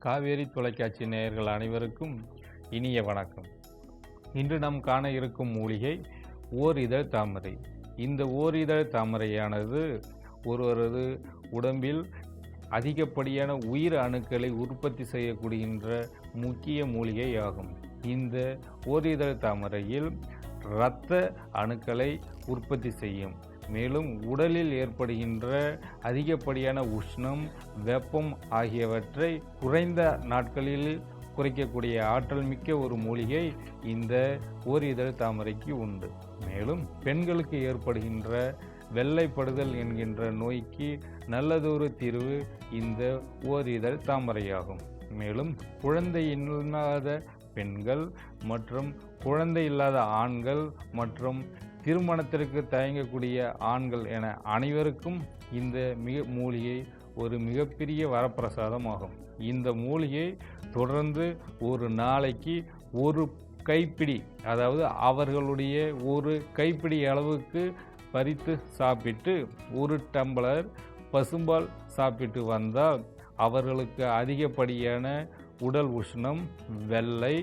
காவேரி தொலைக்காட்சி நேயர்கள் அனைவருக்கும் இனிய வணக்கம். இன்று நாம் காண இருக்கும் மூலிகை ஓரிதழ் தாமரை. இந்த ஓரிதழ் தாமரையானது ஒருவரது உடம்பில் அதிகப்படியான உயிர் அணுக்களை உற்பத்தி செய்யக்கூடிகின்ற முக்கிய மூலிகை ஆகும் இந்த ஓரிதழ் தாமரையில் இரத்த அணுக்களை உற்பத்தி செய்யும். மேலும் உடலில் ஏற்படுகின்ற அதிகப்படியான உஷ்ணம் வெப்பம் ஆகியவற்றை குறைந்த நாட்களில் குறைக்கக்கூடிய ஆற்றல் மிக்க ஒரு மூலிகை இந்த ஓரிதழ் தாமரைக்கு உண்டு. மேலும் பெண்களுக்கு ஏற்படுகின்ற வெள்ளைப்படுதல் என்கின்ற நோய்க்கு நல்லதொரு தீர்வு இந்த ஓரிதழ் தாமரையாகும். மேலும் குழந்தை இல்லாத பெண்கள் மற்றும் குழந்தை இல்லாத ஆண்கள் மற்றும் திருமணத்திற்கு தயங்கக்கூடிய ஆண்கள் என அனைவருக்கும் இந்த மிக மூலிகை ஒரு மிகப்பெரிய வரப்பிரசாதம் ஆகும் இந்த மூலிகை தொடர்ந்து ஒரு நாளைக்கு ஒரு கைப்பிடி அதாவது அவர்களுடைய ஒரு கைப்பிடி அளவுக்கு பறித்து சாப்பிட்டு ஒரு டம்ளர் பசும்பால் சாப்பிட்டு வந்தால் அவர்களுக்கு அதிகப்படியான உடல் உஷ்ணம் வெள்ளை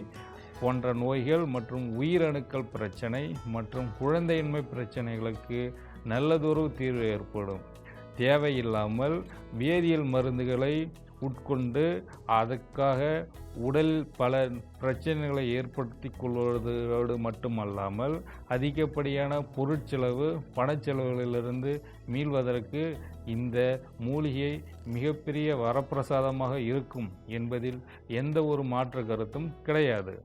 போன்ற நோய்கள் மற்றும் உயிரணுக்கள் பிரச்சனை மற்றும் குழந்தையின்மை பிரச்சனைகளுக்கு நல்லதொரு தீர்வு ஏற்படும். தேவையில்லாமல் வேதியியல் மருந்துகளை உட்கொண்டு அதற்காக உடல் பல பிரச்சனைகளை ஏற்படுத்தி கொள்வதோடு மட்டுமல்லாமல் அதிகப்படியான பொருட்செலவு பணச்செலவுகளிலிருந்து மீள்வதற்கு இந்த மூலிகை மிகப்பெரிய வரப்பிரசாதமாக இருக்கும் என்பதில் எந்த ஒரு மாற்று கருத்தும் கிடையாது.